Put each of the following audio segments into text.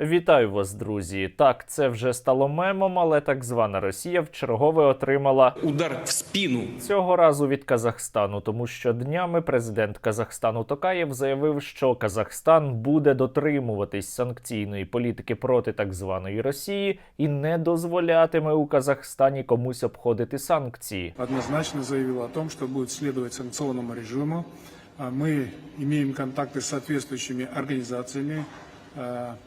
Вітаю вас, друзі. Так, це вже стало мемом, але так звана Росія вчергове отримала Удар в спину. цього разу від Казахстану, тому що днями президент Казахстану Токаєв заявив, що Казахстан буде дотримуватись санкційної політики проти так званої Росії і не дозволятиме у Казахстані комусь обходити санкції. однозначно заявила о том, что будет следовать санкционному режиму. А Мы имеем контакты с соответствующими организациями а,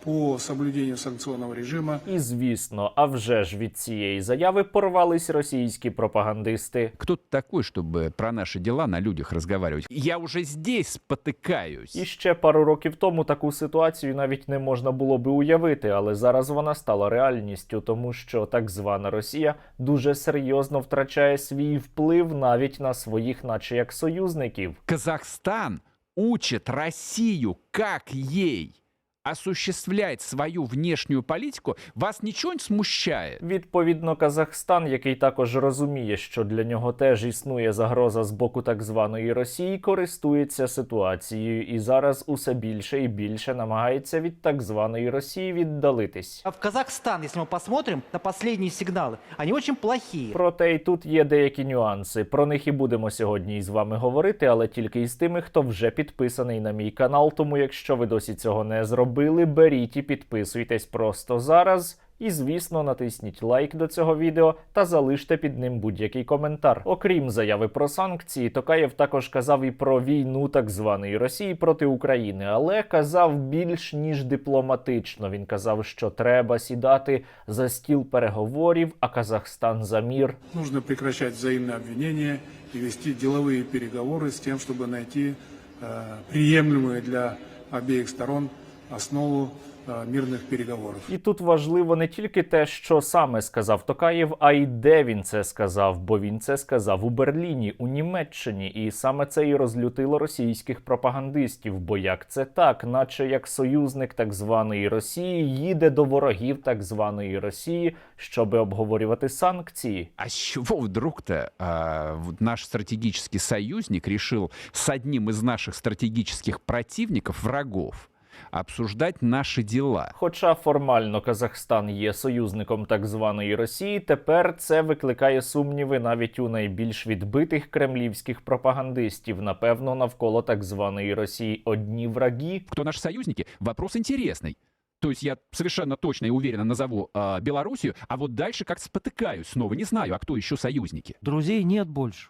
по соблюдению санкционного режима. І звісно, а вже ж від цієї заяви порвались російські пропагандисти. Кто ты такой, чтобы про наши дела на людях разговаривать? Я уже здесь спотыкаюсь. І ще пару років тому таку ситуацію навіть не можна було би уявити, але зараз вона стала реальністю, тому що так звана Росія дуже серйозно втрачає свій вплив навіть на своїх, наче як союзників. Казахстан учит Россию, как ей осуществлять свою внешнюю политику. Вас ничего не смущает? Відповідно, Казахстан, який також розуміє, що для нього теж існує загроза з боку так званої Росії, користується ситуацією і зараз усе більше і більше намагається від так званої Росії віддалитись. А в Казахстан, если мы посмотрим на последние сигналы, они очень плохие. Проте і тут є деякі нюанси. Про них і будемо сьогодні із вами говорити, але тільки із тими, хто вже підписаний на мій канал. Тому, якщо ви досі цього не зробили, беріть і підписуйтесь просто зараз. І, звісно, натисніть лайк до цього відео та залиште під ним будь-який коментар. Окрім заяви про санкції, Токаєв також казав і про війну так званої Росії проти України, але казав більш ніж дипломатично. Він казав, що треба сідати за стіл переговорів, а Казахстан за мір. Нужно прекращать взаимные обвинения и вести деловые переговоры с тем, чтобы найти э, приемлемую для обеих сторон основу э, мирных переговоров. І тут важливо не тільки те, що саме сказав Токаєв, а й де він це сказав, бо він це сказав у Берліні, у Німеччині, і саме це і розлютило російських пропагандистів. Бо як це так, наче як союзник так званої Росії їде до ворогів так званої Росії, щоби обговорювати санкції. А с чего вдруг-то а, наш стратегический союзник решил с одним из наших стратегических противников, врагов, обсуждать наши дела? Хоча формально Казахстан є союзником так званої Росії, тепер це викликає сумніви навіть у найбільш відбитих кремлівських пропагандистів. Напевно, навколо так званої Росії одні враги. Кто наши союзники? Вопрос интересный. То есть я совершенно точно и уверенно назову а, Белоруссию, а вот дальше как спотыкаюсь снова, не знаю, а кто еще союзники. Друзей нет больше.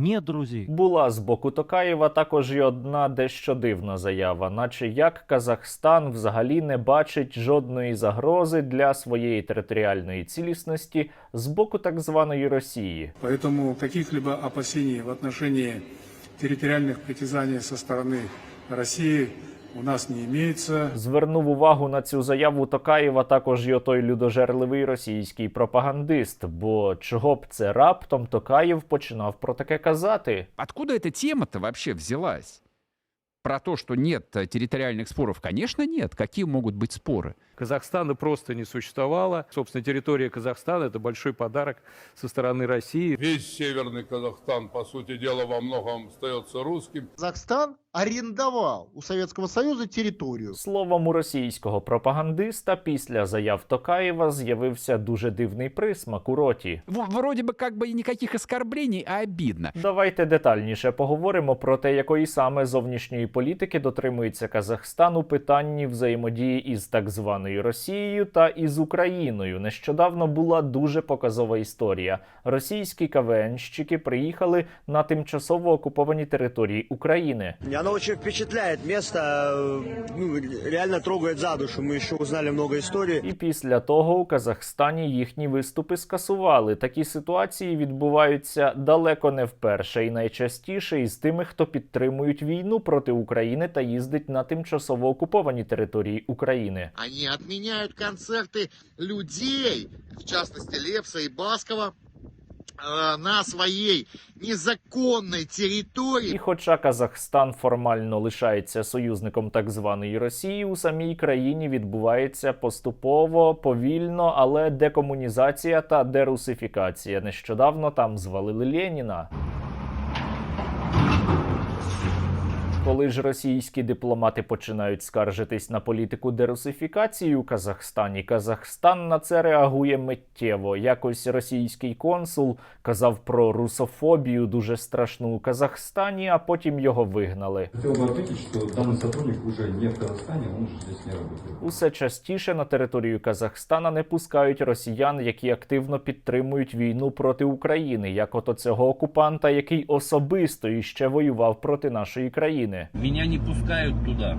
Нет друзей. Була з боку Токаєва також і одна дещо дивна заява, наче як Казахстан взагалі не бачить жодної загрози для своєї територіальної цілісності з боку так званої Росії. Поэтому каких-либо опасений в отношении территориальных притязаний со стороны России у нас не имеется. Звернув увагу на цю заяву Токаєва також і отой людожерливий російський пропагандист. Бо чого б це раптом Токаєв починав про таке казати? Откуда эта тема-то вообще взялась? Про то, что нет э, территориальных споров, конечно, нет. Какие могут быть споры? Казахстана просто не существовало. Собственно, территория Казахстана – это большой подарок со стороны России. Весь северный Казахстан, по сути дела, во многом остается русским. Казахстан арендовал у Советского Союза территорию. Словом, у російського пропагандиста після заяв Токаєва з'явився дуже дивний присмак у роті. В- вроде бы как бы и никаких оскорблений, а обидно. Давайте детальніше поговоримо про те, якої саме зовнішньої політики дотримується Казахстан у питанні взаємодії із так званою Росією та із Україною. Нещодавно була дуже показова історія. Російські КВНщики приїхали на тимчасово окуповані території України. Оно очень впечатляет место, э, ну, реально трогает за душу. Мы еще узнали много историй. І після того у Казахстані їхні виступи скасували. Такі ситуації відбуваються далеко не вперше і найчастіше із тими, хто підтримують війну проти України та їздить на тимчасово окуповані території України. Они отменяют концерты людей, в частности Лепса и Баскова, э, на своей незаконной І хоча Казахстан формально лишається союзником так званої Росії, у самій країні відбувається поступово, повільно, але декомунізація та дерусифікація. Нещодавно там звалили Леніна. Коли ж російські дипломати починають скаржитись на політику дерусифікації у Казахстані, Казахстан на це реагує миттєво. Якось російський консул казав про русофобію дуже страшну у Казахстані, а потім його вигнали. Хотел бы отметить, что данный сотрудник уже не в Казахстане, он уже здесь не работает. Усе частіше на територію Казахстана не пускають росіян, які активно підтримують війну проти України, як ото цього окупанта, який особисто іще воював проти нашої країни. Меня не пускают туда.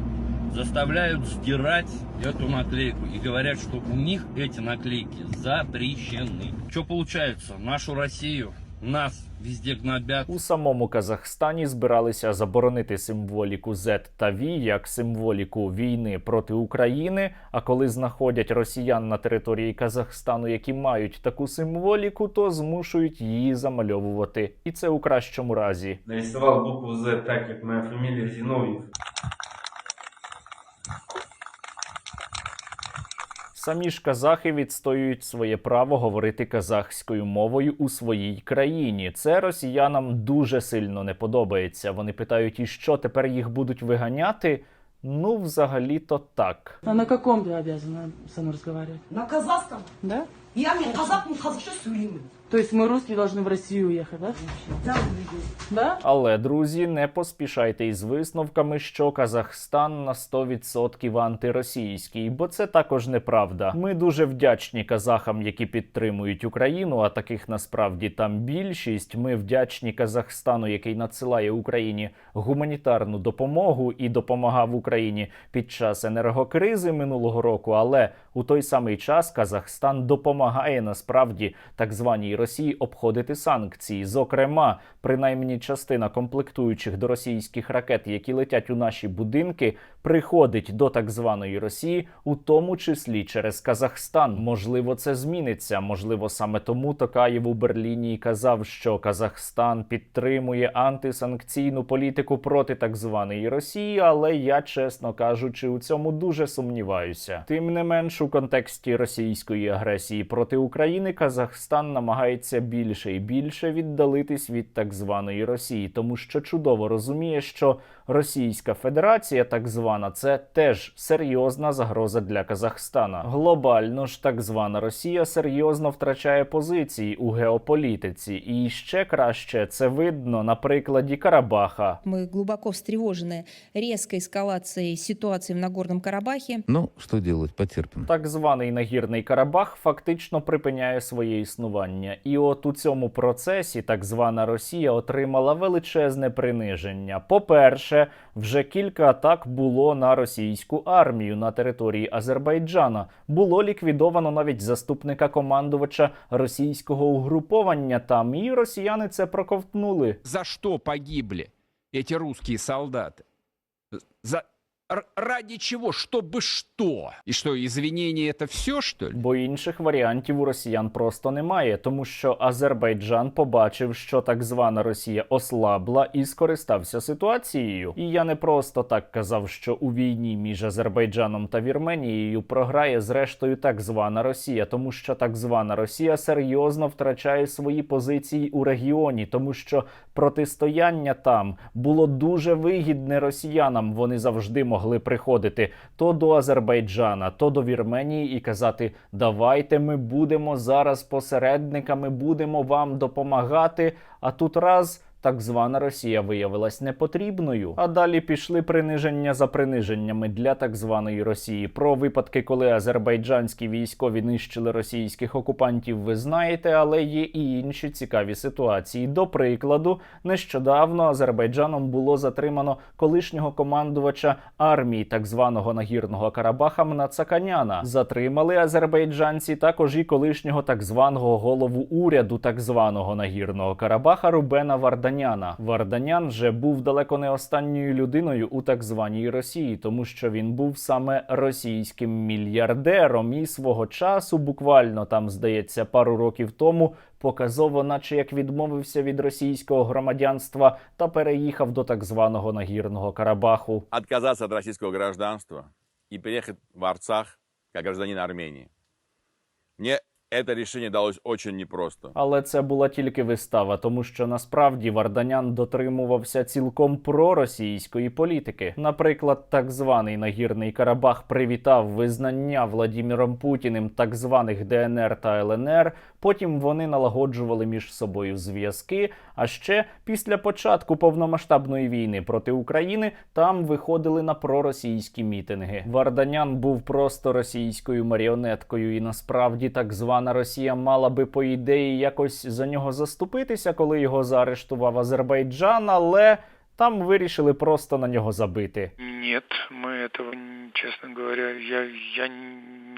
Заставляют стирать эту наклейку и говорят, что у них эти наклейки запрещены. Что получается? Нашу Россию, нас везде гнобят. У самому Казахстані збиралися заборонити символіку Z та V як символіку війни проти України. А коли знаходять росіян на території Казахстану, які мають таку символіку, то змушують її замальовувати. І це у кращому разі. Нарисовал букву Z так, как моя фамилия Зиновьев. Самі ж казахи відстоюють своє право говорити казахською мовою у своїй країні. Це росіянам дуже сильно не подобається. Вони питають, і що тепер їх будуть виганяти? Ну, взагалі-то так. А на каком ти обязана со мной разговаривать? На казахском. Да? Я мен казах, мен қазақша сөйлеймін То есть мы русские должны в Россию уехать, да? да Да? Але друзі, не поспішайте із висновками, що Казахстан на 100% антиросійський, бо це також неправда. Ми дуже вдячні казахам, які підтримують Україну. А таких насправді там більшість. Ми вдячні Казахстану, який надсилає Україні гуманітарну допомогу і допомагав Україні під час енергокризи минулого року. Але у той самий час Казахстан допомагає насправді так званій Росії обходити санкції. Зокрема, принаймні частина комплектуючих до російських ракет, які летять у наші будинки, приходить до так званої Росії, у тому числі через Казахстан. Можливо, це зміниться. Можливо, саме тому Токаєв у Берліні казав, що Казахстан підтримує антисанкційну політику проти так званої Росії. Але я, чесно кажучи, у цьому дуже сумніваюся. Тим не менш, у контексті російської агресії проти України Казахстан намагається більше і більше віддалитись від так званої Росії, тому що чудово розуміє, що Російська Федерація, так звана, це теж серйозна загроза для Казахстана. Глобально ж так звана Росія серйозно втрачає позиції у геополітиці, і ще краще це видно на прикладі Карабаха. Мы глубоко встревожены резкой эскалацией ситуации в Нагорном Карабахе. Ну, что делать, потерпим. Так званий нагірний Карабах фактично припиняє своє існування, і от у цьому процесі так звана Росія отримала величезне приниження. По-перше, вже кілька атак було на російську армію на території Азербайджана. Було ліквідовано навіть заступника командувача російського угруповання там, і росіяни це проковтнули. За что погибли эти русские солдаты? За... Ради чего? Чтобы что? И что, извинения это все, что ли? Бо інших варіантів у росіян просто немає, тому що Азербайджан побачив, що так звана Росія ослабла і скористався ситуацією. І я не просто так казав, що у війні між Азербайджаном та Вірменією програє зрештою так звана Росія, тому що так звана Росія серйозно втрачає свої позиції у регіоні, тому що протистояння там було дуже вигідне росіянам. Вони завжди могли приходити то до Азербайджана, то до Вірменії і казати: Давайте ми будемо зараз посередниками, будемо вам допомагати. А тут раз. Так звана Росія виявилась непотрібною. А далі пішли приниження за приниженнями для так званої Росії. Про випадки, коли азербайджанські військові нищили російських окупантів, ви знаєте, але є і інші цікаві ситуації. До прикладу, нещодавно Азербайджаном було затримано колишнього командувача армії так званого нагірного Карабаха Мнацаканяна. Затримали азербайджанці також і колишнього так званого голову уряду так званого нагірного Карабаха Рубена Варданяна. Варданян же був далеко не останньою людиною у так званій Росії, тому що він був саме російським мільярдером і свого часу, буквально там здається, пару років тому. Показово, наче як відмовився від російського громадянства та переїхав до так званого нагірного Карабаху. Отказаться от российского гражданства и переехать в Арцах как гражданин Армении. Мне это рішення далось очень непросто. Але це була тільки вистава, тому що насправді Варданян дотримувався цілком проросійської політики. Наприклад, так званий нагірний Карабах привітав визнання Владіміром Путіним так званих ДНР та ЛНР. Потім вони налагоджували між собою зв'язки. А ще після початку повномасштабної війни проти України там виходили на проросійські мітинги. Варданян був просто російською маріонеткою, і насправді так звана Росія мала би по ідеї якось за нього заступитися, коли його заарештував Азербайджан, але там вирішили просто на нього забити. Нет, мы этого, честно говоря, я, я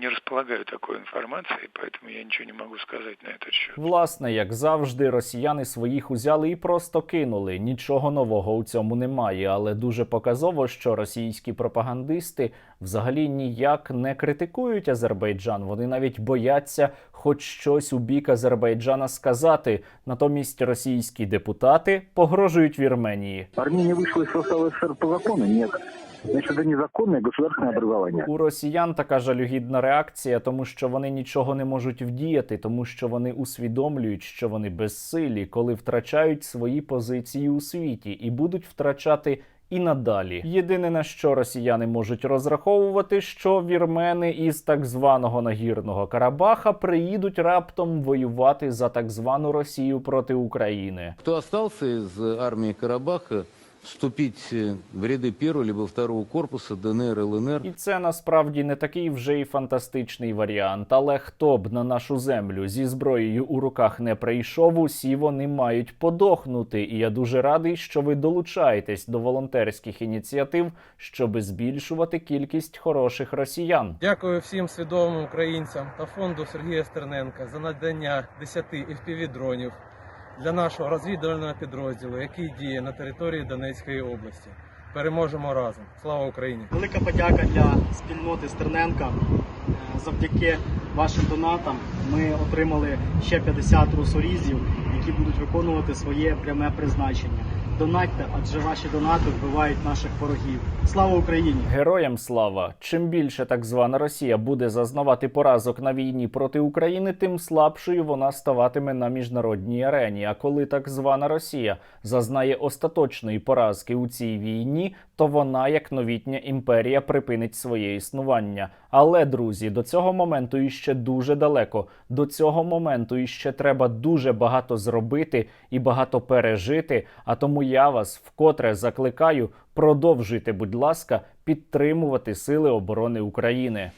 не располагаю такой информацией, поэтому я ничего не могу сказать на этот счет. Власне, як завжди, росіяни своїх узяли і просто кинули. Нічого нового у цьому немає, але дуже показово, що російські пропагандисти взагалі ніяк не критикують Азербайджан. Вони навіть бояться хоч щось у бік Азербайджана сказати. Натомість російські депутати погрожують Вірменії. Армения вышла из состава СССР по закону? Нет. Значит, это незаконное государственное образование. У росіян така жалюгідна реакція, тому що вони нічого не можуть вдіяти, тому що вони усвідомлюють, що вони безсилі, коли втрачають свої позиції у світі і будуть втрачати. І надалі єдине на що росіяни можуть розраховувати, що вірмени із так званого нагірного Карабаха приїдуть раптом воювати за так звану Росію проти України. Кто остался из армии Карабаха, вступить э, в ряды первого либо второго корпуса ДНР, ЛНР. І це насправді не такий вже й фантастичний варіант. Але хто б на нашу землю зі зброєю у руках не прийшов, усі вони мають подохнути. І я дуже радий, що ви долучаєтесь до волонтерських ініціатив, щоби збільшувати кількість хороших росіян. Дякую всім свідомим українцям та фонду Сергія Стерненка за надання 10 FPV-дронів для нашого розвідувального підрозділу, який діє на території Донецької області. Переможемо разом. Слава Україні! Велика подяка для спільноти Стерненка. Е, Завдяки вашим донатам ми отримали ще 50 русорізів, які будуть виконувати своє пряме призначення. Донатьте, адже ваші донати вбивають наших ворогів. Слава Україні! Героям слава! Чим більше так звана Росія буде зазнавати поразок на війні проти України, тим слабшою вона ставатиме на міжнародній арені. А коли так звана Росія зазнає остаточної поразки у цій війні, то вона, як новітня імперія, припинить своє існування. Але друзі, до цього моменту іще дуже далеко. До цього моменту іще треба дуже багато зробити і багато пережити. А тому я вас вкотре закликаю продовжуйте, будь ласка, підтримувати Сили оборони України.